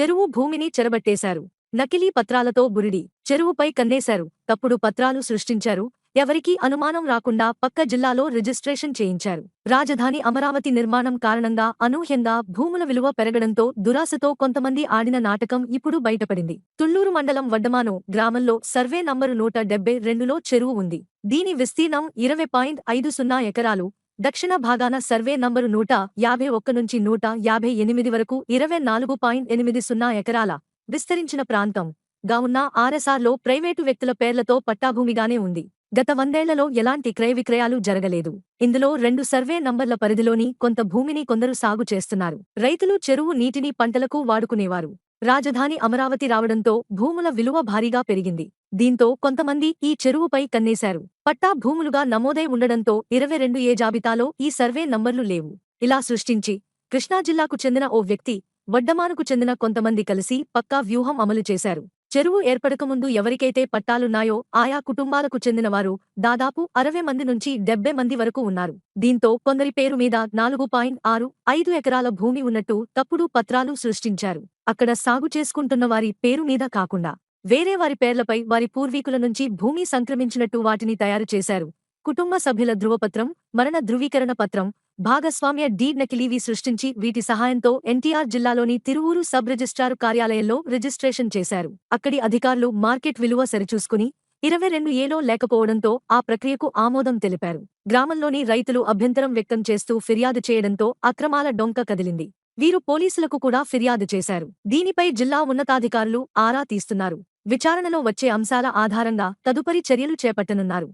చెరువు భూమిని చెరబట్టేశారు. నకిలీ పత్రాలతో బురిడి చెరువుపై కన్నేశారు తప్పుడు పత్రాలు సృష్టించారు. ఎవరికీ అనుమానం రాకుండా పక్క జిల్లాలో రిజిస్ట్రేషన్ చేయించారు. రాజధాని అమరావతి నిర్మాణం కారణంగా అనూహ్యంగా భూముల విలువ పెరగడంతో దురాశతో కొంతమంది ఆడిన నాటకం ఇప్పుడు బయటపడింది. తుళ్ళూరు మండలం వడ్డమాను గ్రామంలో సర్వే నంబరు నూట డెబ్బై రెండులో చెరువు ఉంది. దీని విస్తీర్ణం ఇరవై పాయింట్ ఐదు సున్నా ఎకరాలు. దక్షిణ భాగాన సర్వే నంబరు నూట యాభై ఒక్క నుంచి నూట యాభై ఎనిమిది వరకు ఇరవై నాలుగు పాయింట్ ఎనిమిది సున్నా ఎకరాల విస్తరించిన ప్రాంతం. గా ఉన్న ఆర్ఎస్ఆర్లో ప్రైవేటు వ్యక్తుల పేర్లతో పట్టాభూమిగానే ఉంది. గత వందేళ్ళలో ఎలాంటి క్రయ విక్రయాలు జరగలేదు. ఇందులో రెండు సర్వే నంబర్ల పరిధిలోని కొంత భూమిని కొందరు సాగు చేస్తున్నారు. రైతులు చెరువు నీటిని పంటలకు వాడుకునేవారు. రాజధాని అమరావతి రావడంతో భూముల విలువ భారీగా పెరిగింది. దీంతో కొంతమంది ఈ చెరువుపై కన్నేశారు. పట్టా భూములుగా నమోదై ఉండడంతో ఇరవై రెండు ఏ జాబితాలో ఈ సర్వే నంబర్లు లేవు. ఇలా సృష్టించి కృష్ణా జిల్లాకు చెందిన ఓ వ్యక్తి వడ్డమానుకు చెందిన కొంతమంది కలిసి పక్కా వ్యూహం అమలు చేశారు. చెరువు ఏర్పడకముందు ఎవరికైతే పట్టాలున్నాయో ఆయా కుటుంబాలకు చెందినవారు దాదాపు అరవై మంది నుంచి డెబ్బై మంది వరకు ఉన్నారు. దీంతో కొందరి పేరు మీద నాలుగు పాయింట్ ఆరు ఐదు ఎకరాల భూమి ఉన్నట్టు తప్పుడు పత్రాలు సృష్టించారు. అక్కడ సాగు చేసుకుంటున్న వారి పేరు మీద కాకుండా వేరే వారి పేర్లపై వారి పూర్వీకుల నుంచి భూమి సంక్రమించినట్టు వాటిని తయారు చేశారు. కుటుంబ సభ్యుల ధృవపత్రం మరణ ధృవీకరణ పత్రం భాగస్వామ్య డీడ్ నకిలీవి సృష్టించి వీటి సహాయంతో ఎన్టీఆర్ జిల్లాలోని తిరువూరు సబ్ రిజిస్ట్రారు కార్యాలయంలో రిజిస్ట్రేషన్ చేశారు. అక్కడి అధికారులు మార్కెట్ విలువ సరిచూసుకుని ఇరవై రెండు ఏలో లేకపోవడంతో ఆ ప్రక్రియకు ఆమోదం తెలిపారు. గ్రామంలోని రైతులు అభ్యంతరం వ్యక్తం చేస్తూ ఫిర్యాదు చేయడంతో అక్రమాల డొంక కదిలింది. వీరు పోలీసులకు కూడా ఫిర్యాదు చేశారు. దీనిపై జిల్లా ఉన్నతాధికారులు ఆరా తీస్తున్నారు. విచారణలో వచ్చే అంశాల ఆధారంగా తదుపరి చర్యలు చేపట్టనున్నారు.